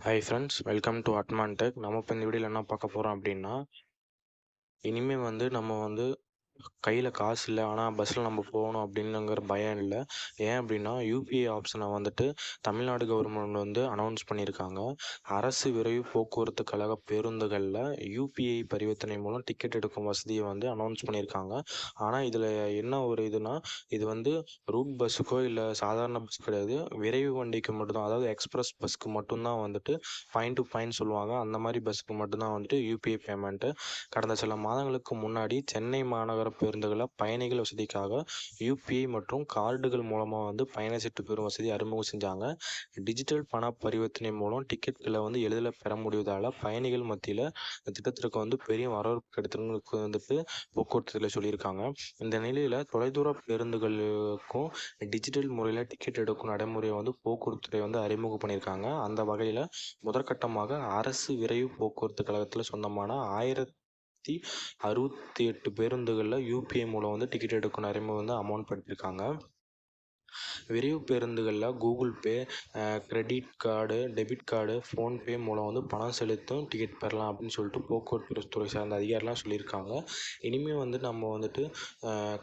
Hi friends welcome to அட்மான் tech நம்ம இப்போ இந்த வீடியோவில் என்ன பார்க்க போகிறோம் அப்படின்னா இனிமேல் வந்து நம்ம வந்து கையில் காசு இல்லை. ஆனால் பஸ்ஸில் நம்ம போகணும் அப்படின்னுங்கிற பயம் இல்லை. ஏன் அப்படின்னா யூபிஐ ஆப்ஷனை வந்துட்டு தமிழ்நாடு கவர்மெண்ட் வந்து அனௌன்ஸ் பண்ணியிருக்காங்க அரசு விரைவு போக்குவரத்து கழக பேருந்துகளில் யூபிஐ பரிவர்த்தனை மூலம் டிக்கெட் எடுக்கும் வசதியை வந்து அனௌன்ஸ் பண்ணியிருக்காங்க ஆனால் இதில் என்ன ஒரு இதுனா இது வந்து ரூட் பஸ்ஸுக்கோ இல்லை சாதாரண பஸ் கிடையாது. விரைவு வண்டிக்கு மட்டும்தான் அதாவது எக்ஸ்பிரஸ் பஸ்க்கு மட்டும்தான் வந்துட்டு பாயிண்ட் டு பாயிண்ட் சொல்லுவாங்க. அந்த மாதிரி பஸ்ஸுக்கு மட்டும்தான் வந்துட்டு யூபிஐ பேமெண்ட்டு கடந்த சில மாதங்களுக்கு முன்னாடி சென்னை மாநகர பேருந்துகளில் பயணிகள் வசதிக்காக யூபிஐ மற்றும் கார்டுகள் மூலமாக வந்து பயண சீட்டு பெறும் வசதி அறிமுகம் செஞ்சாங்க. டிஜிட்டல் பண பரிவர்த்தனை மூலம் டிக்கெட்களை வந்து எளிதில் பெற முடிவதால் பயணிகள் மத்தியில் இந்த திட்டத்திற்கு வந்து பெரிய வரவேற்பு கிடைத்தவங்களுக்கு வந்துட்டு போக்குவரத்துல சொல்லியிருக்காங்க. இந்த நிலையில் தொலைதூர பேருந்துகளுக்கும் டிஜிட்டல் முறையில் டிக்கெட் எடுக்கும் நடைமுறையை வந்து போக்குவரத்துறை வந்து அறிமுகம் பண்ணியிருக்காங்க. அந்த வகையில் முதற்கட்டமாக அரசு விரைவு போக்குவரத்து கழகத்தில் சொந்தமான ஆயிரத்தி அறுபத்தி எட்டு பேருந்துகளில் யூபிஐ மூலம் வந்து டிக்கெட் எடுக்கும் நடைமுறை வந்து அமௌண்ட் படுத்தியிருக்காங்க விரைவு பேருந்துகளில் Google Pay credit card debit card PhonePe மூலம் வந்து பணம் செலுத்தும் டிக்கெட் பெறலாம் அப்படின்னு சொல்லிட்டு போக்குவரத்து துறை சார்ந்த அதிகாரிலாம் சொல்லியிருக்காங்க. இனிமேல் வந்து நம்ம வந்துட்டு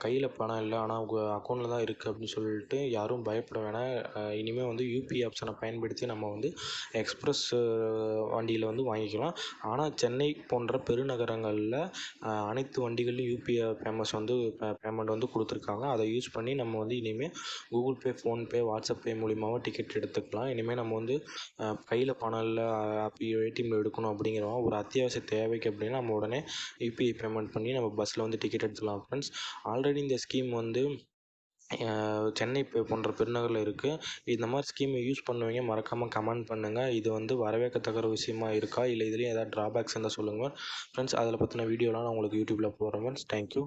கையில் பணம் இல்லை ஆனால் உங்கள் அக்கௌண்ட்டில் தான் இருக்குது அப்படின்னு சொல்லிட்டு யாரும் பயப்பட வேணாம். இனிமேல் வந்து யூபிஐ ஆப்ஷனை பயன்படுத்தி நம்ம வந்து எக்ஸ்ப்ரெஸ் வண்டியில் வந்து வாங்கிக்கலாம். ஆனால் சென்னை போன்ற பெருநகரங்களில் அனைத்து வண்டிகள்லையும் யூபிஐ ஃபேமஸ் வந்து பேமெண்ட் வந்து கொடுத்துருக்காங்க. அதை யூஸ் பண்ணி நம்ம வந்து இனிமேல் Google Pay PhonePe WhatsApp Pay மூலியமாகவும் டிக்கெட் எடுத்துக்கலாம். இனிமேல் நம்ம வந்து கையில் பணம் இல்லை அப்படி ஏடிஎம்மில் எடுக்கணும் அப்படிங்கிறவங்க ஒரு அத்தியாவசிய தேவைக்கு அப்படின்னா நம்ம உடனே யூபிஐ பேமெண்ட் பண்ணி நம்ம பஸ்ஸில் வந்து டிக்கெட் எடுத்துக்கலாம் ஃப்ரெண்ட்ஸ் ஆல்ரெடி இந்த ஸ்கீம் வந்து சென்னை போன்ற பெருநகரில் இருக்குது இந்த மாதிரி ஸ்கீமை யூஸ் பண்ணுவீங்க மறக்காமல் கமெண்ட் பண்ணுங்கள் இது வந்து வரவேற்கத்தக்க விஷயமா இருக்கா? இல்லை இதுலேயும் ஏதாவது ட்ராபேக்ஸ் இருந்தால் சொல்லுங்கள் ஃப்ரெண்ட்ஸ் அதில் பற்றின வீடியோலாம் நான் உங்களுக்கு யூடியூப்பில் போடுறேன் ஃப்ரெண்ட்ஸ் தேங்க்யூ